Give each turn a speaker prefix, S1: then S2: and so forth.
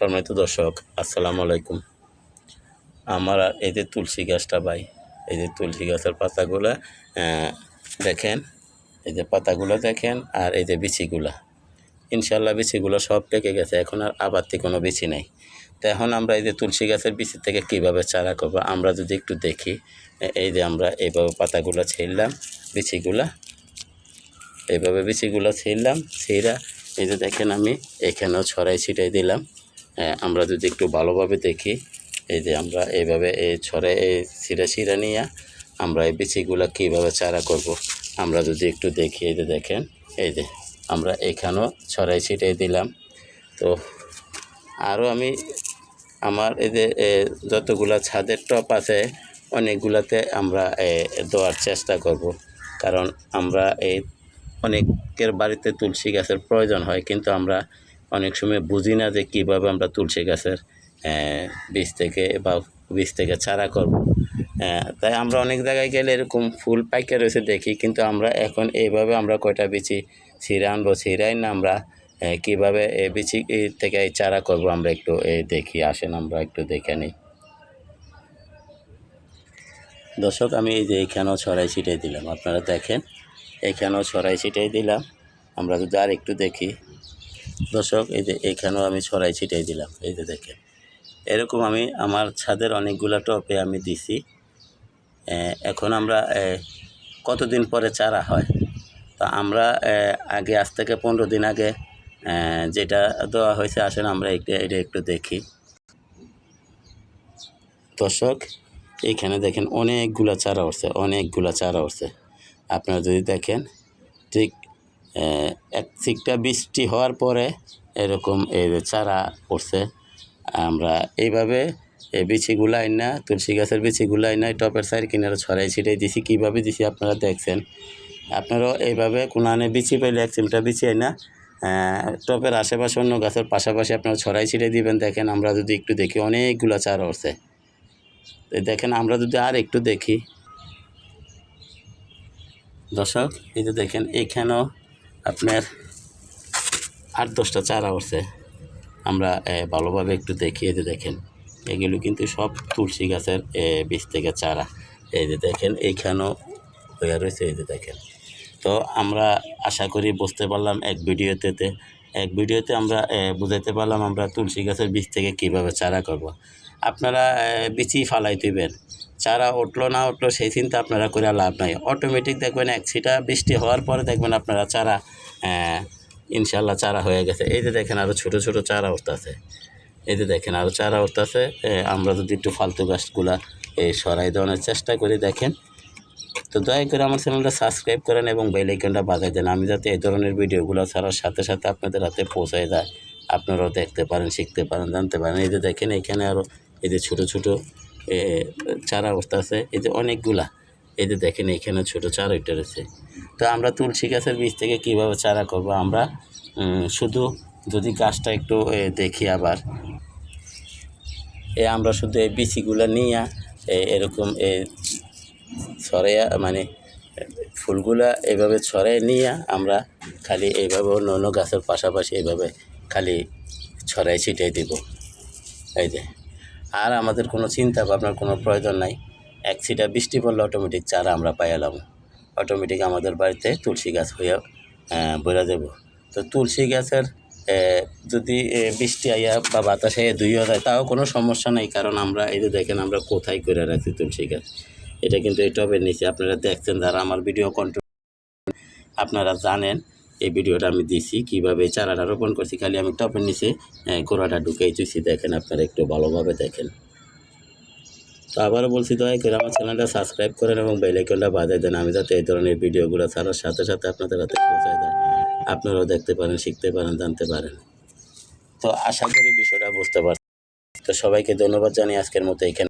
S1: সম্মানিত দর্শক, আসসালামু আলাইকুম। আমার এই যে তুলসী গাছটা ভাই, এই যে তুলসী গাছের পাতাগুলা দেখেন, এই যে পাতাগুলো দেখেন, আর এই যে বিচিগুলা। ইনশাল্লাহ বিচিগুলো সব পেকে গেছে, এখন আর আবারতে কোনো বিচি নেই। তো এখন আমরা এই যে তুলসী গাছের বিচি থেকে কীভাবে চারা করব, আমরা যদি একটু দেখি, এই যে আমরা এইভাবে পাতাগুলো ছিঁড়লাম, বিচিগুলা। এইভাবে বিচিগুলো ছিঁড়লাম, ছিঁড়া, এই যে দেখেন আমি এখানেও ছড়াই ছিটাই দিলাম। আমরা যদি একটু ভালোভাবে দেখি, এই যে আমরা এইভাবে এই ছড়ে এই ছিঁড়া ছিঁড়া নিয়ে আমরা এই বিচিগুলো কীভাবে চারা করব। আমরা যদি একটু দেখি, এই যে দেখেন, এই যে আমরা এখানেও ছড়াই ছিটাই দিলাম তো আরও আমি আমার এই যে যতগুলা ছাদের টপ আছে, অনেকগুলাতে আমরা দেওয়ার চেষ্টা করব কারণ আমরা এই অনেকের বাড়িতে তুলসী গাছের প্রয়োজন হয়, কিন্তু আমরা অনেক সময় বুঝি না যে কীভাবে আমরা তুলসী গাছের বীজ থেকে বা বীজ থেকে চারা করব। তাই আমরা অনেক জায়গায় গেলে এরকম ফুল পাইকে রয়েছে দেখি কিন্তু আমরা এখন এইভাবে আমরা কয়টা বিচি ছিঁড়ে আনব ছিঁড়াই না আমরা কীভাবে এ, বিচি থেকে এই চারা করব আমরা একটু দেখি আসেন আমরা একটু দেখে নিই। দর্শক আমি এই যে এইখানেও ছড়াই ছিটাই দিলাম আপনারা দেখেন এইখানেও ছড়াই ছিটাই দিলাম আমরা যদি আর একটু দেখি। দর্শক, এই যে এইখানেও আমি ছড়াই ছিটাই দিলাম। এই যে দেখেন, এরকম আমি আমার ছাদের অনেকগুলো টপে আমি দিছি। এখন আমরা কতদিন পরে চারা হয়? তো আমরা আগে, আজ থেকে পনেরো দিন আগে যেটা দেওয়া হয়েছে, আসেন আমরা একটু এটা একটু দেখি। দর্শক এইখানে দেখেন অনেকগুলা চারা উঠছে, অনেকগুলা চারা উঠছে। আপনারা যদি দেখেন, ঠিক এক ঠিকটা বৃষ্টি হওয়ার পরে এরকম এই যে চারা পড়ছে। আমরা এইভাবে এই বিচিগুলো না তুলসী গাছের বিচিগুলো না টপের সাইড কিনারে ছড়াই ছিটাই দিছি। কীভাবে দিছি আপনারা দেখছেন। আপনারাও এইভাবে কোনানে বিচি পেলে এক চিমটা বিচি না টপের আশেপাশে অন্য গাছের পাশাপাশি আপনারা ছড়াই ছিটাই দিবেন। দেখেন আমরা যদি একটু দেখি, অনেকগুলো চারা উঠছে তো দেখেন আমরা যদি আর একটু দেখি। দর্শক, এই যে দেখেন, এখানেও আপনার আট দশটা চারা উঠছে। আমরা ভালোভাবে একটু দেখি এই যে দেখেন। এগুলো কিন্তু সব তুলসী গাছের বীজ থেকে চারা। এই যে দেখেন এইখানেও হয়ে রয়েছে এই যে দেখেন। তো আমরা আশা করি বুঝতে পারলাম এক ভিডিওতে এক ভিডিওতে আমরা এ, বুঝাইতে পারলাম আমরা তুলসী গাছের বীজ থেকে কীভাবে চারা করব। আপনারা বিচি ফালাই দিবেন। চারা উঠল না উঠল, সেই চিন্তা আপনারা করে লাভ নাই। অটোমেটিক দেখবেন এক ছিটা বৃষ্টি হওয়ার পরে দেখবেন আপনারা চারা ইনশাল্লাহ চারা হয়ে গেছে। এই যে দেখেন আরও ছোটো ছোটো চারা উঠতেছে। এই যে দেখেন আরও চারা উঠতেছে। আমরা যদি একটু ফালতু গাছগুলা এই সরাই দেওয়ানোর চেষ্টা করি, দেখেন। তো দয়া করে আমার চ্যানেলটা সাবস্ক্রাইব করেন এবং বেল আইকনটা বাজাই দেন। আমি যাতে এই ধরনের ভিডিওগুলো ছাড়ার সাথে সাথে আপনাদের হাতে পৌঁছায় যায় আপনারাও দেখতে পারেন, শিখতে পারেন, জানতে পারেন। এই যে দেখেন এখানে আরও এই যে ছোটো ছোটো চারা উঠতেছে এই যে অনেকগুলা। এই যে দেখেন এখানে ছোটো চারা উঠে রয়েছে। তো আমরা তুলসী গাছের বীজ থেকে কীভাবে চারা করব? আমরা শুধু যদি গাছটা একটু দেখি আবার। এ, আমরা শুধু এই বিচিগুলো নিয়ে এরকম, এ, ছড়াইয়া মানে ফুলগুলা এভাবে ছড়াই নিয়ে আমরা খালি এইভাবে অন্য অন্য গাছের পাশাপাশি এইভাবে খালি ছড়াই ছিটাই দিব। এই যে। আর আমাদের কোনো চিন্তা ভাবনার কোনো প্রয়োজন নাই। এক ছিটা বৃষ্টি পড়লে অটোমেটিক চারা আমরা পাইলাম অটোমেটিক আমাদের বাড়িতে তুলসী গাছ হইয়া বেড়া যাব তো তুলসী গাছের যদি বৃষ্টি আইয়া বা বাতাস আইয়া ধুইয়া যায়, তাও কোনো সমস্যা নেই। কারণ আমরা, এই যে দেখেন আমরা কোথায় করে রাখছি তুলসী গাছ। এটা কিন্তু এই টবের নিচে, আপনারা দেখছেন যারা আমার ভিডিও কন্ট্রোল আপনারা জানেন এই ভিডিওটা আমি দিছি কীভাবে চারাটা রোপণ করছি খালি আমি টপের নিচে এ, গোড়াটা ঢুকেই চুইছি দেখেন আপনারা একটু ভালোভাবে দেখেন। তো আবারও বলছি দয়া করে আমার চ্যানেলটা সাবস্ক্রাইব করেন এবং বেল আইকনটা বাজাই দেন। আমি যাতে এই ধরনের ভিডিওগুলো ছাড়ার সাথে সাথে আপনাদের হাতে পৌঁছায় দেয়। আপনারাও দেখতে পারেন শিখতে পারেন জানতে পারেন। তো আশা করি বিষয়টা বুঝতে পারছেন। তো সবাইকে ধন্যবাদ জানিয়ে আজকের মতো এখানে